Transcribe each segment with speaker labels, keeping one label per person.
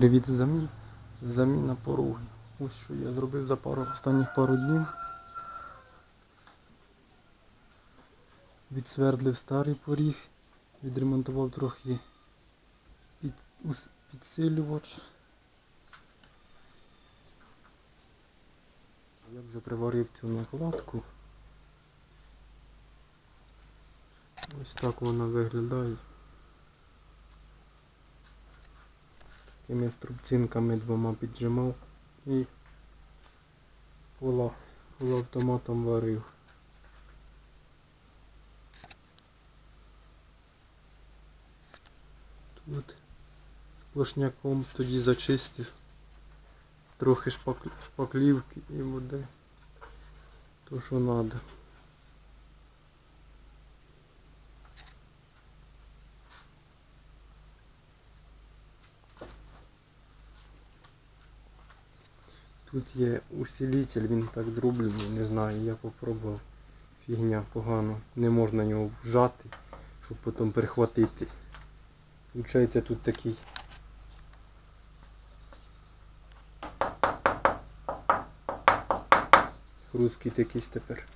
Speaker 1: Привіт замін. Заміна пороги. Ось що я зробив за пару останніх пару днів. Відсвердлив старий поріг, відремонтував трохи під, підсилювач. Я вже приварив цю накладку. Ось так вона виглядає. Такими струбцинками двома піджимав і полуавтоматом варив. Тут сплошняком тоді зачистив трохи шпак, шпаклівки і буде то, що треба. Тут є усилитель, він так зроблений, не знаю, я попробував. Фігня погано. Не можна його вжати, щоб потім перехватити. Получається тут такий. Хрусткий якийсь тепер.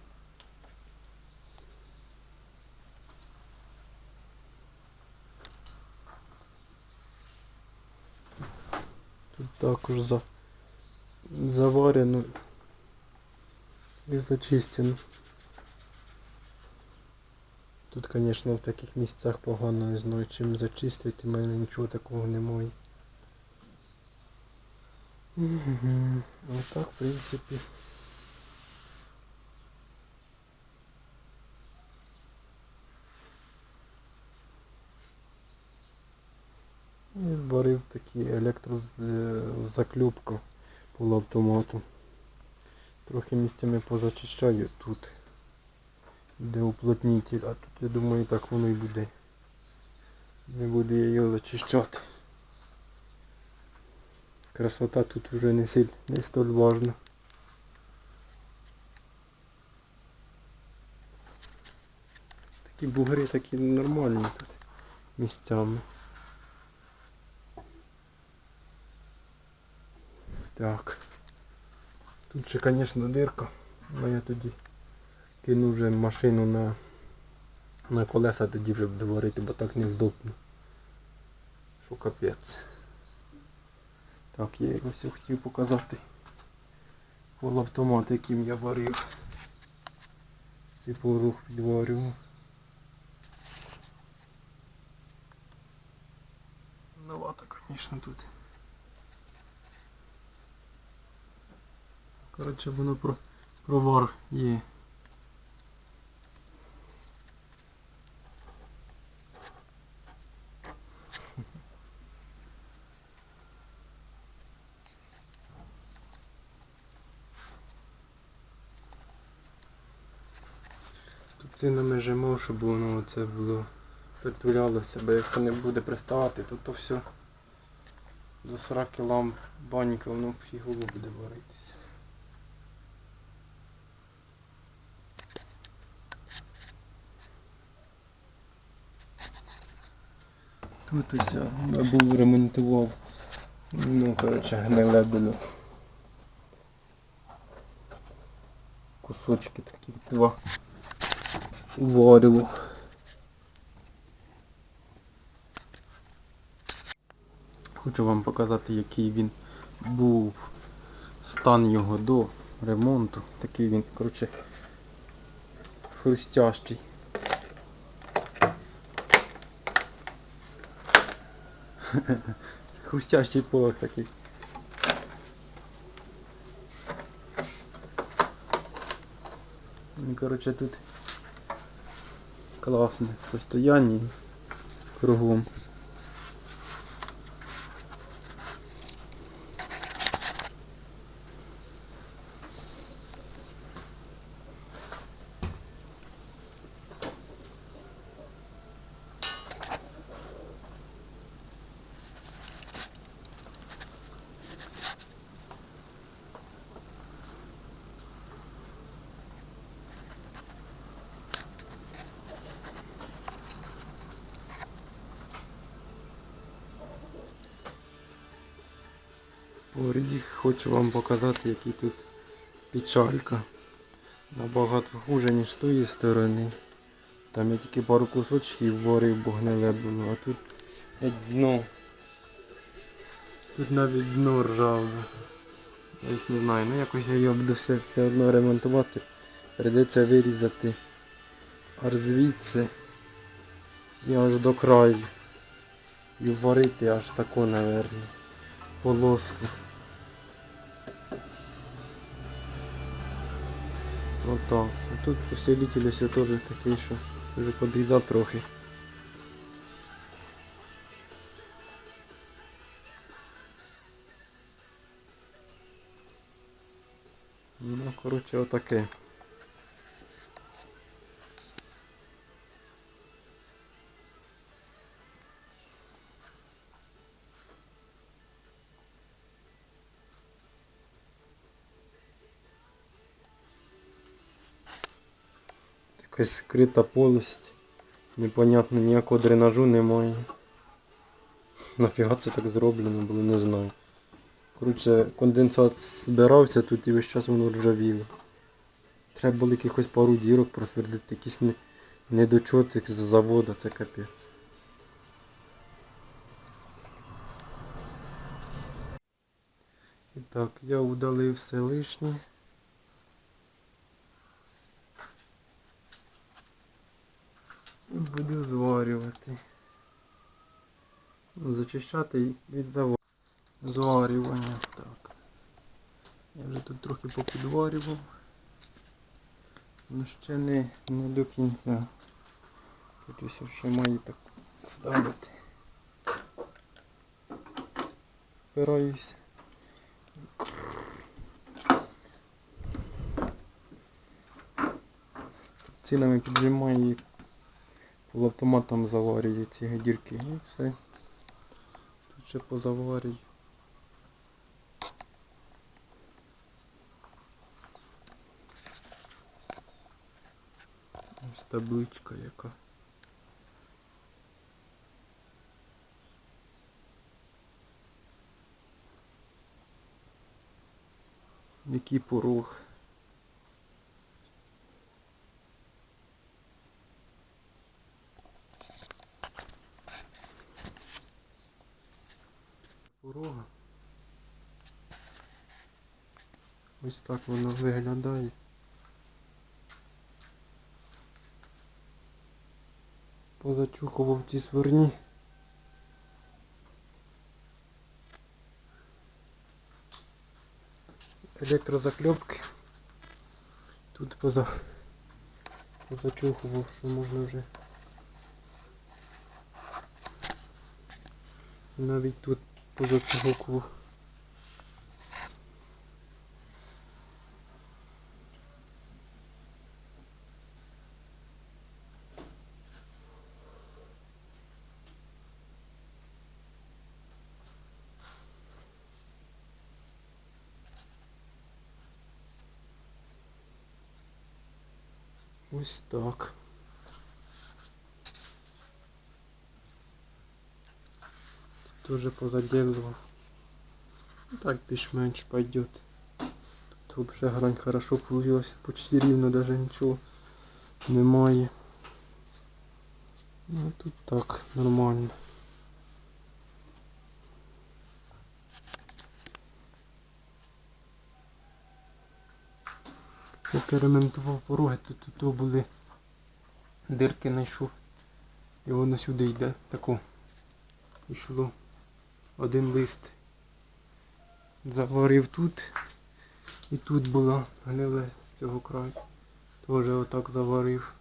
Speaker 1: Тут також за заварено і зачистено. Тут, звісно, в таких місцях погано не знаю, чим зачистити, в мене нічого такого немає. Мгм. Отак, в принципі. І зварив такі електрозаклюпку полуавтомату. Трохи місцями позачищаю тут, де уплотнитель, а тут я думаю так воно і буде. Не буду я його зачищати. Красота тут вже не сильно, не столь важна. Такі бугри такі нормальні тут місцями. Так. Тут ще, звісно, дирка. Але я тоді кину вже машину на, на колеса, тоді вже буду варити, бо так невдобно. Що капець. Так, я ось хотів показати полуавтомат, яким я варив. Цей порух підварював. Новато, звісно, тут. Коротше, воно про провар є. Цінами жимов, щоб воно це було притулялося, бо якщо не буде приставати, то то все до 40 кг банька воно фігово буде варитися. Тут я був ремонтував. Ну, коротше, гниле було. Кусочки такі два. Варило. Хочу вам показати, який він був стан його до ремонту. Такий він, коротше, хрустящий. Хрустящий порох такий. Ну, короче, тут класне состояние кругом. Поріг, хочу вам показати, який тут печалька. Набагато хуже, ніж з тої сторони. Там я тільки пару кусочків варив, бо гниле було, а тут дно. Тут навіть дно ржаве. Я ось не знаю, ну якось я його буду все, все одно ремонтувати. Придеться вирізати аж звідси і аж до краю. І варити аж тако, наверно, полоску. Отак. А тут усилитель все теж такий, що вже подрізав трохи. Ну, коротше, отаке. Якась скрита полость. Непонятно, ніякого дренажу немає. Нафіга це так зроблено було, не знаю. Коротше, конденсат збирався тут і весь час воно ржавіло. Треба було якихось пару дірок просвердити, якісь не, недочоти з заводу, це капець. І так, я удалив все лишнє. Буду зварювати. Ну, Зачищати від заводу. Зварювання. Так. Я вже тут трохи попідварював. Ну ще не, не до кінця. Тут ось ще маю так ставити. Впираюсь. Цінами піджимаю і полуавтоматом заварюю ці дірки. І все. Тут ще позаварюю. Ось табличка яка. Який порог. Порога. Ось так воно виглядає. Позачухував ці сверні. Електрозакльопки. Тут поза... позачухував, що можна вже. Навіть тут позацягокував. Ось так. Тоже позаделывал. Ну, Так більш-менш пойдет. Тут вообще грань хорошо получилась. Почти рівно даже нічого немає. Ну тут так, нормально. Я ремонтував пороги, то тут були дирки знайшов. І воно сюди йде. Тако. Йшло. Один лист. Заварив тут. І тут була гнила з цього краю. Теж отак заварив.